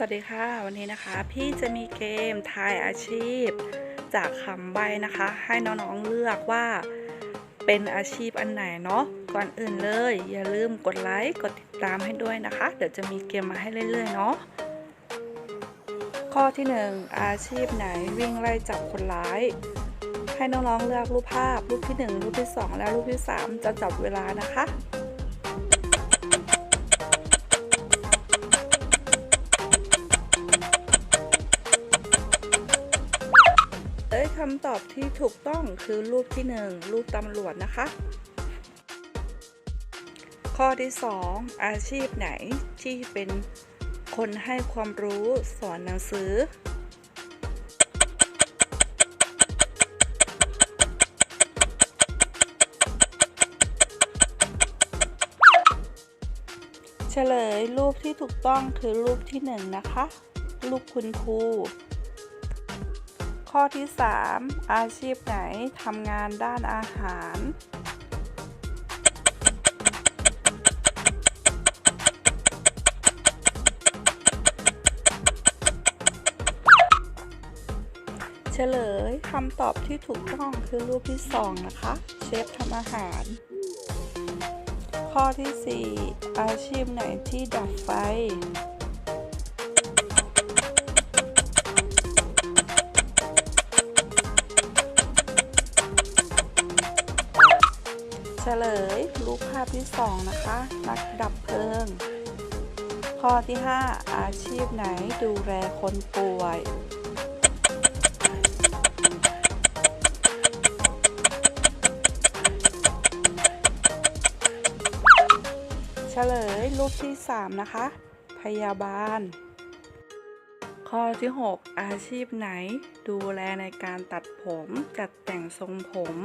สวัสดีค่ะ วันนี้นะคะ พี่จะมีเกมทายอาชีพ จากคำใบนะคะ ให้น้องๆเลือกว่าเป็นอาชีพอันไหนเนาะก่อนอื่นเลย อย่าลืมกดไลค์กดติดตามให้ด้วยนะคะ เดี๋ยวจะมีเกมมาให้เรื่อยๆเนาะข้อที่ 1 อาชีพไหนวิ่งไล่จับคนร้าย ให้น้องๆเลือกรูปภาพรูปที่ 1 รูปที่ 2 และรูปที่ 3 จะจับเวลานะคะำตอบที่ถูกต้องคือรูปที่ 1 รูปตำรวจนะคะ ข้อที่ 2 อาชีพไหนที่เป็นคนให้ความรู้สอนหนังสือ เฉลยรูปที่ถูกต้องคือรูปที่ 1 นะคะ รูปคุณครู ข้อที่ 3 อาชีพไหนทำงานด้านอาหาร เฉลยคำตอบที่ถูกต้องคือรูปที่ 2 นะคะ เชฟทำอาหาร ข้อที่ 4 อาชีพไหนที่ดับไฟ ฉลยรูปภาพที่ 2 นะคะ นักดับเพลิง ข้อที่ 5 อาชีพไหนดูแลคนป่วย เฉลยรูปที่ 3 นะคะ พยาบาล ข้อที่ 6 อาชีพไหนดูแลในการตัดผมจัดแต่งทรงผม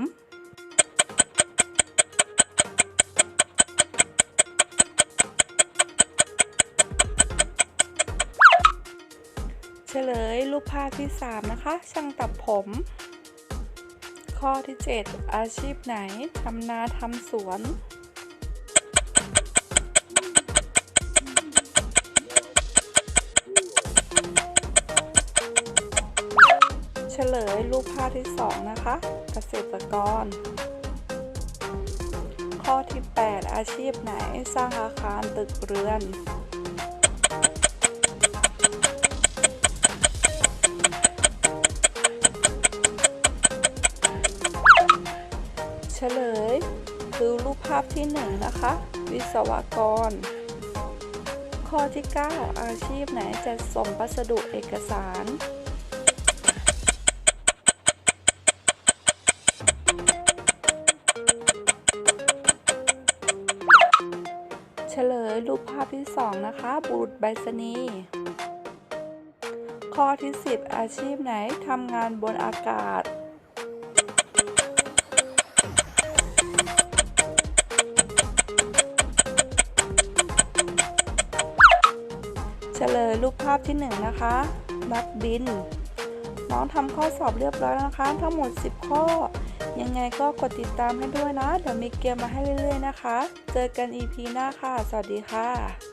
ฉลยรูปภาพที่ 3 นะคะ ช่างตัดผม ข้อที่ 7 อาชีพไหนทำนาทำสวน เฉลยรูปภาพที่ 2 นะคะ เกษตรกร ข้อที่ 8 อาชีพไหนสร้างอาคารตึกเรือน ลย คือรูปภาพที่ 1 นะคะ วิศวกร ข้อที่ 9 อาชีพไหนจะส่งพัสดุเอกสาร เฉลยรูปภาพที่ 2 นะคะ บุรุษไปรษณีย์ข้อที่ 10 อาชีพไหนทำงานบนอากาศ รูปภาพที่ 1 นะคะนักบิน น้องทำข้อสอบเรียบร้อยแล้วนะคะ ทั้งหมด 10 ข้อ ยังไงก็กดติดตามให้ด้วยนะ เดี๋ยวมีเกมมาให้เรื่อยๆนะคะ เจอกัน EP หน้าค่ะ สวัสดีค่ะ